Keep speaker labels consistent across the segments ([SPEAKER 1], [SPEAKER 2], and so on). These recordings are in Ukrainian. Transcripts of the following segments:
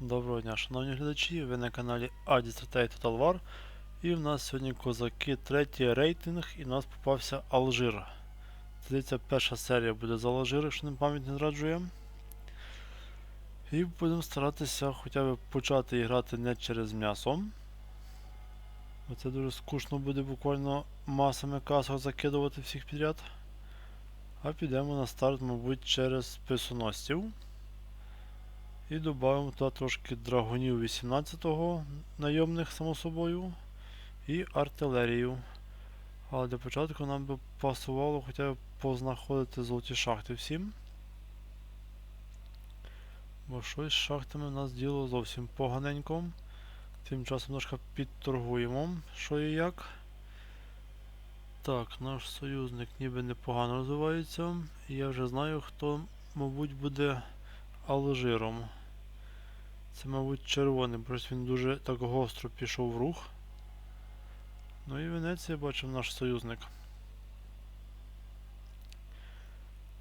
[SPEAKER 1] Доброго дня, шановні глядачі, ви на каналі AD Strategy Total War. І в нас сьогодні козаки, третій рейтинг, і в нас попався Алжир. Здається, перша серія буде з Алжир, якщо не пам'ять не зраджує. І будемо старатися хоча б почати грати не через м'ясо. Бо це дуже скучно буде буквально масами касок закидувати всіх підряд. А підемо на старт, мабуть, через списоносців. І додаємо туди трошки драгунів 18-го найомних, само собою, і артилерію. Але для початку нам би пасувало хоча б познаходити золоті шахти всім. Бо щось з шахтами в нас діло зовсім поганенько. Тим часом трошки підторгуємо, що і як. Так, наш союзник ніби непогано розвивається. Я вже знаю, хто, мабуть, буде Алжиром. Це, мабуть, червоний, просто він дуже так гостро пішов в рух. Ну і Венеція бачив наш союзник.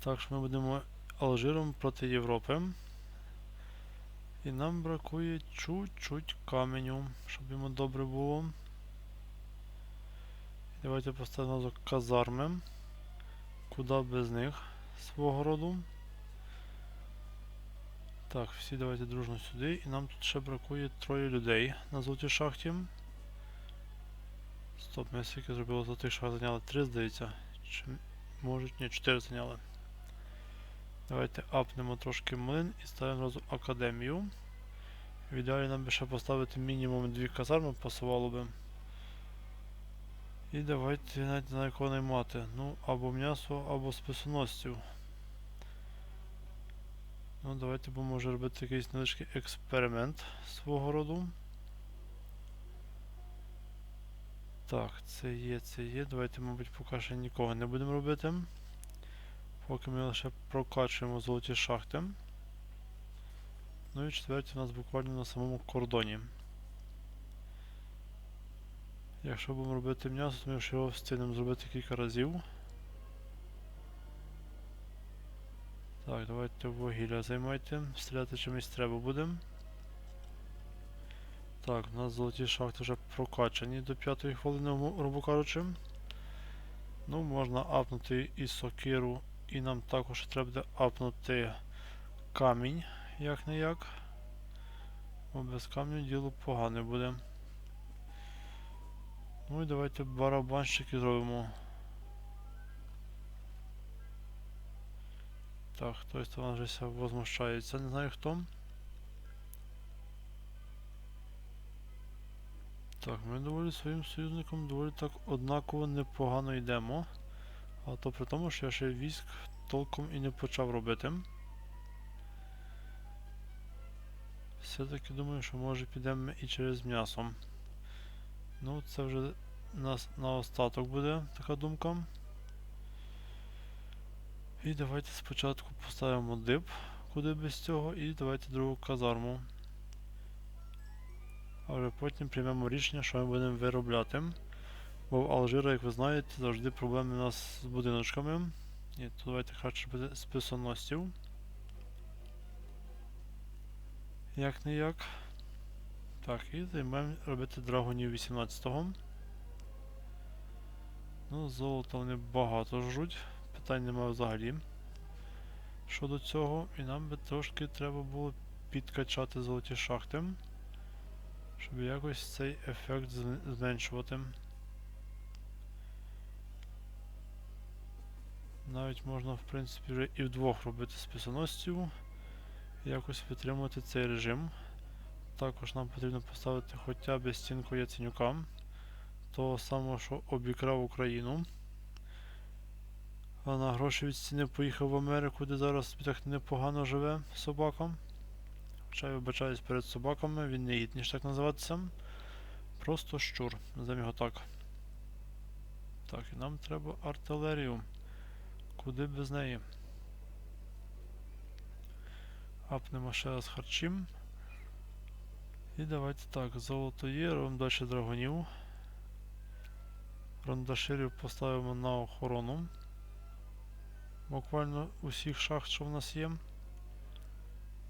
[SPEAKER 1] Так що ми будемо Алжиром проти Європи. І нам бракує чуть-чуть каменю, щоб йому добре було. Давайте поставимо казарми. Куди без них свого роду. Так, всі давайте дружно сюди. І нам тут ще бракує троє людей на золотій шахті. Стоп, ми скільки зробили золотих шахт зайняли? Три, здається. Чи можуть? Ні, чотири зайняли. Давайте апнемо трошки млин і ставимо одразу академію. В ідеалі нам би ще поставити мінімум дві казарми пасувало би. І давайте навіть знаю кого наймати. Ну, або м'ясо, або списоносців. Ну, давайте будемо вже робити якийсь невеличкий експеримент свого роду. Так, це є, це є. Давайте, мабуть, поки що нікого не будемо робити. Поки ми лише прокачуємо золоті шахти. Ну і четверті у нас буквально на самому кордоні. Якщо будемо робити м'ясо, то ми ще його встигнемо зробити кілька разів. Так, давайте вугілля займайте. Стріляти чимось треба буде. Так, у нас золоті шахти вже прокачані до п'ятої хвилини, грубо кажучи. Ну, можна апнути і сокиру, і нам також треба буде апнути камінь, як не як. Бо без камню діло погане буде. Ну і давайте барабанщики зробимо. Так, хтось там вже возмущається, не знаю хто. Так, ми доволі своїм союзником доволі так однаково непогано йдемо. А то при тому, що я ще військ толком і не почав робити. Все-таки думаю, що може підемо і через м'ясо. Ну, це вже нас на остаток буде така думка. І давайте спочатку поставимо дип, куди без цього, і давайте другу казарму. А вже потім приймемо рішення, що ми будемо виробляти. Бо в Алжира, як ви знаєте, завжди проблеми у нас з будиночками. І то давайте краще буде списоносців. Як не як. Так, і займаємо робити драгонів 18-го. Ну, золота вони багато жруть питань немає взагалі щодо цього. І нам би трошки треба було підкачати золоті шахти, щоб якось цей ефект зменшувати. Навіть можна, в принципі, вже і вдвох робити списоносців, якось витримувати цей режим. Також нам потрібно поставити хоча б стінку Яценюка, того самого, що обікрав Україну. А на гроші від стіни поїхав в Америку, де зараз так непогано живе собака. Хоча я вибачаюсь перед собаками, він не гідніш так називатися. Просто щур, називаємо його так. Так, і нам треба артилерію. Куди без неї? Апнемо ще раз харчим. І давайте так, золото є, робимо далі драгонів. Рандаширів поставимо на охорону буквально усіх шахт, що в нас є.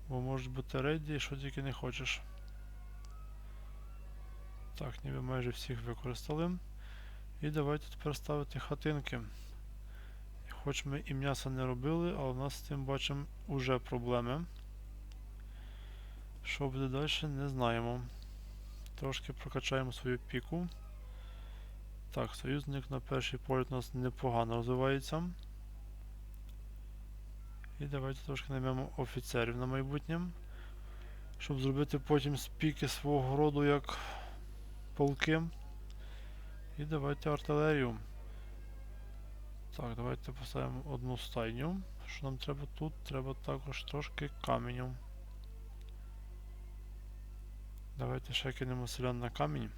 [SPEAKER 1] Бо можуть бути рейди, і що тільки не хочеш. Так, ніби майже всіх використали. І давайте тепер ставити хатинки. Хоч ми і м'яса не робили, але в нас з цим бачимо уже проблеми. Що буде далі, не знаємо. Трошки прокачаємо свою піку. Так, союзник на перший погляд у нас непогано розвивається. Давайте трошки наймемо офіцерів на майбутнє. Щоб зробити потім з піки свого роду як полки. І давайте артилерію. Так, давайте поставимо одну стайню. Що нам треба тут? Треба також трошки каменю. Давайте ще кинемо селян на камінь.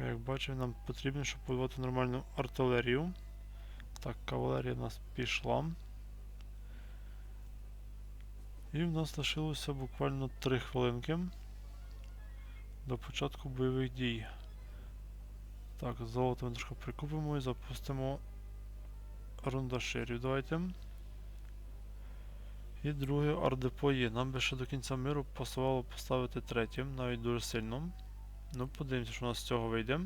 [SPEAKER 1] Як бачимо, нам потрібно, щоб будувати нормальну артилерію. Так, кавалерія в нас пішла. І в нас лишилося буквально 3 хвилинки до початку бойових дій. Так, золото ми трошки прикупимо і запустимо рундаширів. Давайте. І друге ардепо є. Нам би ще до кінця миру пасувало поставити третім, навіть дуже сильно. Ну, подивимося, що у нас з цього вийде.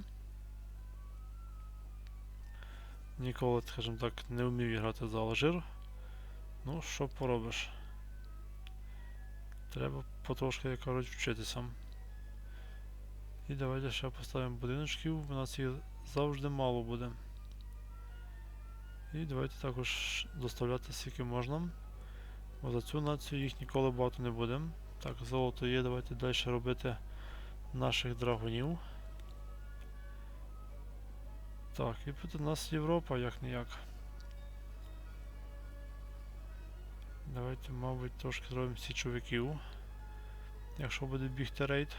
[SPEAKER 1] Ніколи, скажімо так, не вмів грати за Алжир. Ну, що поробиш? Треба потрошки, як кажуть, вчитися. І давайте ще поставимо будиночків, у нас їх завжди мало буде. І давайте також доставляти скільки можна. Бо за цю націю їх ніколи багато не буде. Так, золото є, давайте далі робити наших драгунів. Так, і тут у нас Європа як Давайте, мабуть, трошки зробимо січовиків. Якщо буде бігти рейд.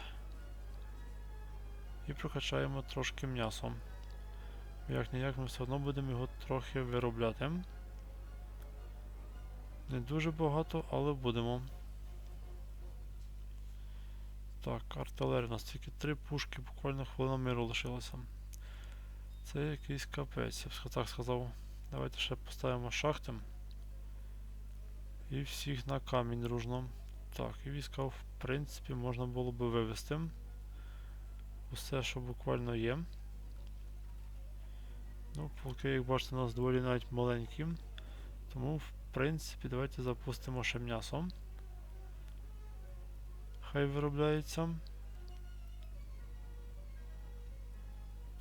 [SPEAKER 1] І прокачаємо трошки м'ясом. Як ніяк ми все одно будемо його трохи виробляти. Не дуже багато, але будемо. Так, артилерія у нас тільки три пушки, буквально хвилина миру лишилося. Це якийсь капець, я б так сказав. Давайте ще поставимо шахти. І всіх на камінь дружно. Так, і війська в принципі можна було би вивести. Усе, що буквально є. Ну, полки, як бачите, у нас доволі навіть маленькі. Тому, в принципі, давайте запустимо ще м'ясо. Хай виробляється.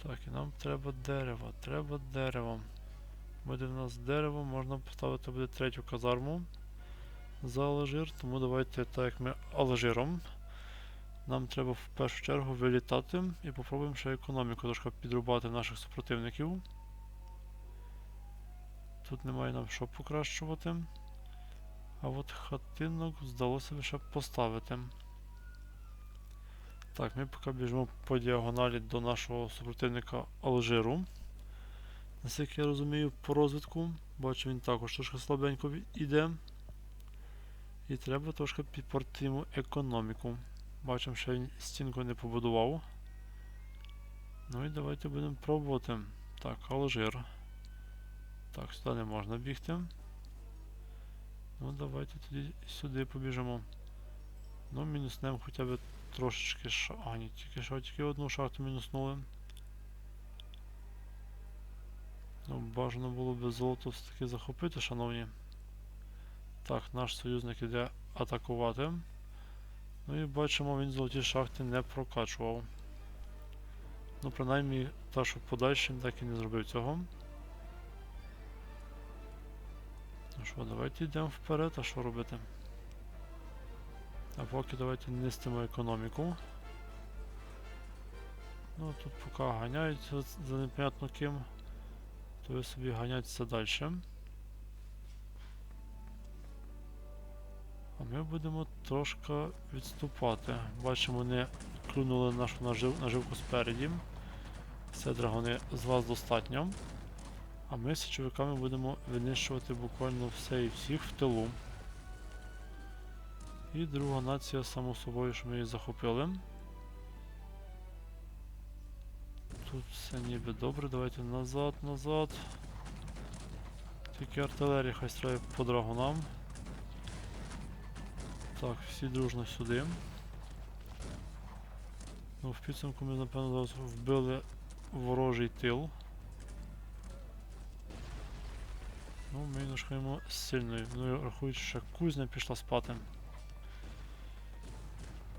[SPEAKER 1] Так, і нам треба дерево. Треба дерево. Буде в нас дерево, можна поставити буде третю казарму за Алжир, тому давайте так як ми Алжиром. Нам треба в першу чергу вилітати і попробуємо ще економіку трошки підрубати наших супротивників. Тут немає нам що покращувати. А от хатинок здалося б ще поставити. Так, ми поки біжимо по діагоналі до нашого супротивника Алжиру. Наскільки я розумію, по розвитку. Бачу, він також трошки слабенько йде. І треба трошки підпортити йому економіку. Бачимо, що він стінку не побудував. Ну і давайте будемо пробувати. Так, Алжир. Так, сюди не можна бігти. Ну, давайте тоді сюди побіжимо. Ну, мінуснемо хоча б трошечки ша... А, ні, тільки що, тільки одну шахту мінуснули. Ну, бажано було б золото все-таки захопити, шановні. Так, наш союзник іде атакувати. Ну і бачимо, він золоті шахти не прокачував. Ну, принаймні, та, що подальшим так і не зробив цього. Ну що, давайте йдемо вперед, а що робити? А поки давайте нестимо економіку. Ну тут поки ганяються за непонятно ким, то ви собі ганяйтеся далі. А ми будемо трошки відступати. Бачимо, вони клюнули нашу нажив, наживку спереді. Все, драгони, з вас достатньо. А ми з січовиками будемо винищувати буквально все і всіх в тилу. І друга нація, само собою, що ми її захопили. Тут все ніби добре, давайте назад, назад. Тільки артилерія хай стріляє по драгунам. Так, всі дружно сюди. Ну, в підсумку ми, напевно, зараз вбили ворожий тил. Ну, ми нашкаємо сильною. Ну, рахують, що кузня пішла спати.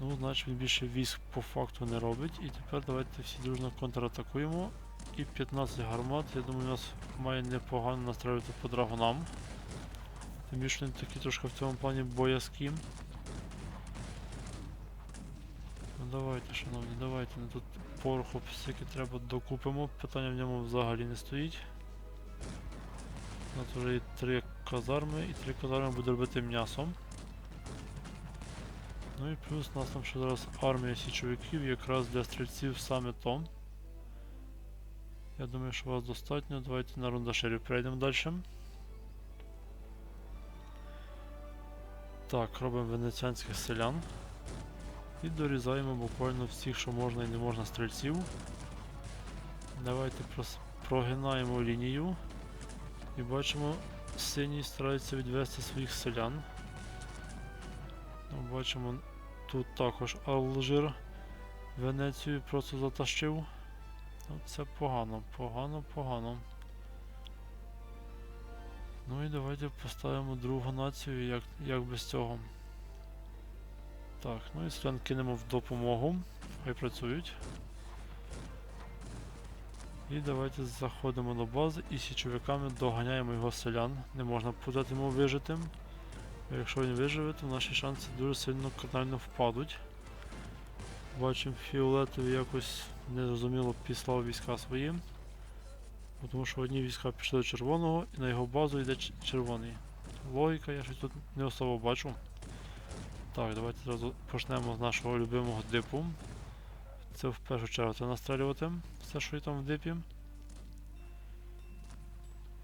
[SPEAKER 1] Ну, значить він більше військ по факту не робить. І тепер давайте всі дружно контратакуємо. І 15 гармат, я думаю, нас має непогано настраювати по драгунам. Тим більше вони такі трошки в цьому плані боязкі. Ну давайте, шановні, давайте. Ну, тут пороху скільки треба докупимо. Питання в ньому взагалі не стоїть. У нас вже є три казарми, і три казарми буде робити м'ясом. Ну і плюс у нас там ще зараз армія січовиків, якраз для стрільців саме то. Я думаю, що вас достатньо. Давайте на рундаширів перейдемо далі. Так, робимо венеціанських селян. І дорізаємо буквально всіх, що можна і не можна стрільців. Давайте прогинаємо лінію. І бачимо, синій старається відвести своїх селян. Ну, бачимо, тут також Алжир Венецію просто затащив. Ну, це погано, погано, погано. Ну і давайте поставимо другу націю, як, як без цього. Так, ну і селян кинемо в допомогу. Хай працюють. І давайте заходимо до бази і січовиками доганяємо його селян. Не можна подати йому вижити. Якщо він виживе, то наші шанси дуже сильно кардинально впадуть. Бачимо, фіолетовий якось незрозуміло післав війська свої. Тому що одні війська пішли до червоного і на його базу йде червоний. Логіка, я щось тут не особо бачу. Так, давайте зразу почнемо з нашого любимого дипу. Це в першу чергу це настрелювати все, що є там в дипі.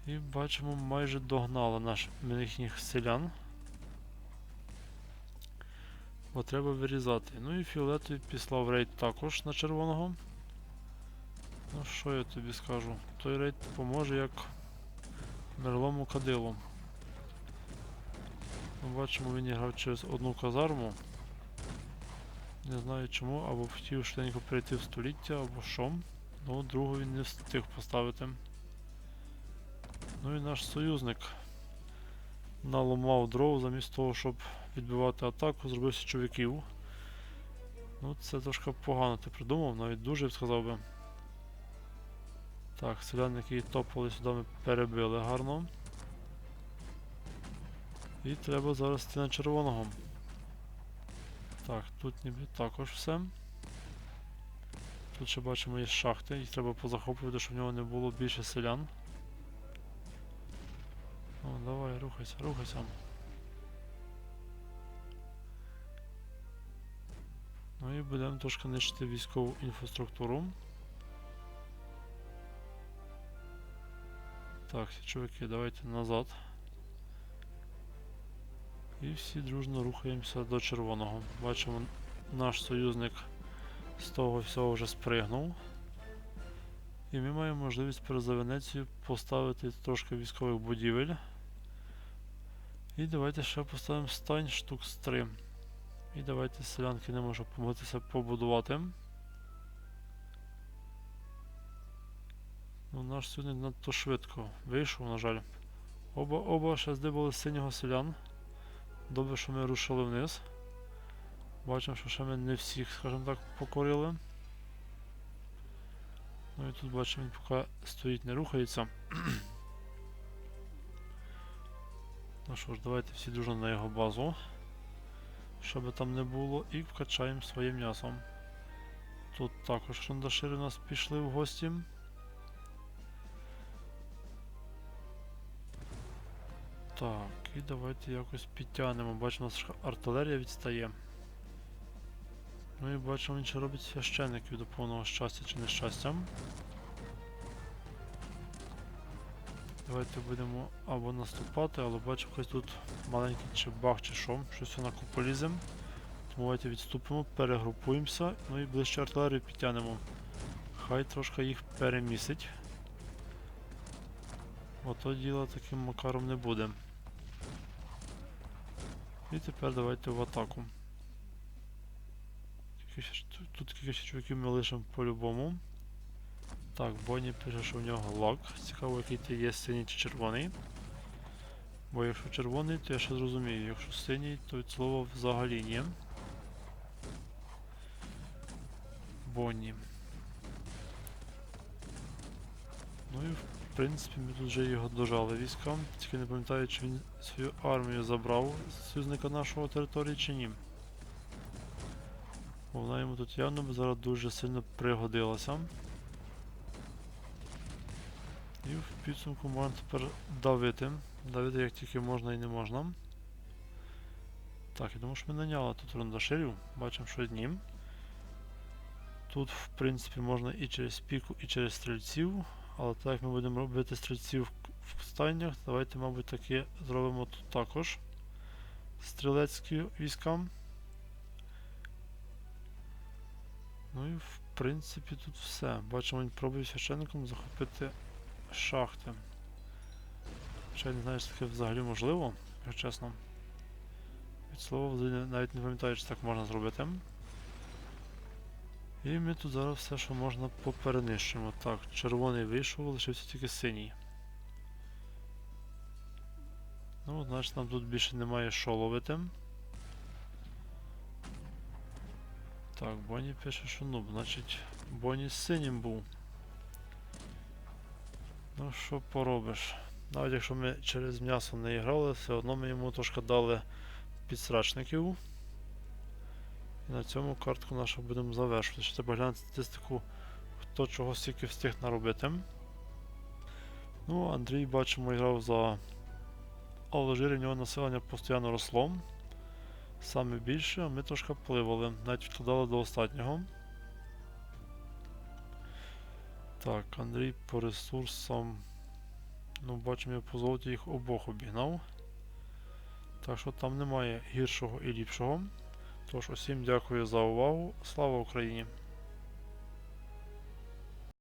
[SPEAKER 1] І бачимо, майже догнали наш їхніх селян. Бо треба вирізати. Ну і фіолетовий післав рейд також на червоного. Ну що я тобі скажу? Той рейд поможе як мерлому кадилу. Бачимо, він грав через одну казарму. Не знаю чому, або хотів швиденько перейти в століття, або що. Ну, другу він не встиг поставити. Ну і наш союзник наламав дров замість того, щоб відбивати атаку, зробив січовиків. Ну, це трошки погано ти придумав, навіть дуже б сказав би. Так, селян, які топали сюди, ми перебили гарно. І треба зараз йти на червоного. Так, тут ніби також все. Тут ще бачимо є шахти, їх треба позахоплювати, щоб в нього не було більше селян. О, давай, рухайся, рухайся. Ну і будемо трошки нищити військову інфраструктуру. Так, чуваки, давайте назад. І всі дружно рухаємося до червоного. Бачимо, наш союзник з того всього вже спригнув. І ми маємо можливість перед за Венецію поставити трошки військових будівель. І давайте ще поставимо стань штук з 3. І давайте селянки не можу помогтися побудувати. Ну, наш сьогодні надто швидко вийшов, на жаль. Оба оба ще здибали синього селян. Добре, що ми рушили вниз. Бачимо, що ще ми не всіх, скажімо так, покорили. Ну і тут бачимо, він поки стоїть, не рухається. ну що ж, давайте всі дружно на його базу. Що би там не було, і вкачаємо своє м'ясо. Тут також шандашири у нас пішли в гості. Так, і давайте якось підтягнемо. Бачимо, у нас артилерія відстає. Ну і бачимо, він ще робить священників до повного щастя чи нещастя. Давайте будемо або наступати, але бачу, хтось тут маленький чи баг, чи що, щось на купу. Тому давайте відступимо, перегрупуємося, ну і ближче артилерію підтягнемо. Хай трошки їх перемісить. Ото діло таким макаром не буде. І тепер давайте в атаку. Тут- кілька ще чуваків ми лишимо по-любому. Так, Бонні пише, що в нього лак. Цікаво, який ти є синій чи червоний. Бо якщо червоний, то я ще зрозумію. Якщо синій, то від слова взагалі ні. Бонні. Ну і в принципі ми тут вже його дожали військам. Тільки не пам'ятаю, чи він свою армію забрав з союзника нашого території чи ні. Вона йому тут явно би зараз дуже сильно пригодилася. І в підсумку можна тепер давити. Давити як тільки можна і не можна. Так, я думаю, що ми наняли тут рундаширів. Бачимо, що ні. Тут, в принципі, можна і через піку, і через стрільців. Але так як ми будемо робити стрільців в стайнях, давайте, мабуть, таки зробимо тут також стрілецькі війська. Ну і в принципі тут все. Бачимо, він пробує священником захопити шахти. Хоча я не знаю, чи таке взагалі можливо, якщо чесно. Від слова навіть не пам'ятаю, чи так можна зробити. І ми тут зараз все, що можна поперенищимо. Так, червоний вийшов, лишився тільки синій. Ну, значить нам тут більше немає що ловити. Так, Бонні пише, що нуб, значить Бонні з синім був. Ну що поробиш? Навіть якщо ми через м'ясо не грали, все одно ми йому трошки дали підсрачників. І на цьому картку нашу будемо завершувати. Ще треба глянути статистику, хто чого стільки встиг наробити. Ну, Андрій, бачимо, грав за Алжир, в нього населення постійно росло. Саме більше, ми трошки пливали, навіть відкладали до останнього. Так, Андрій по ресурсам. Ну, бачимо, я по золоті їх обох обігнав. Так що там немає гіршого і ліпшого. Тож, усім дякую за увагу. Слава Україні!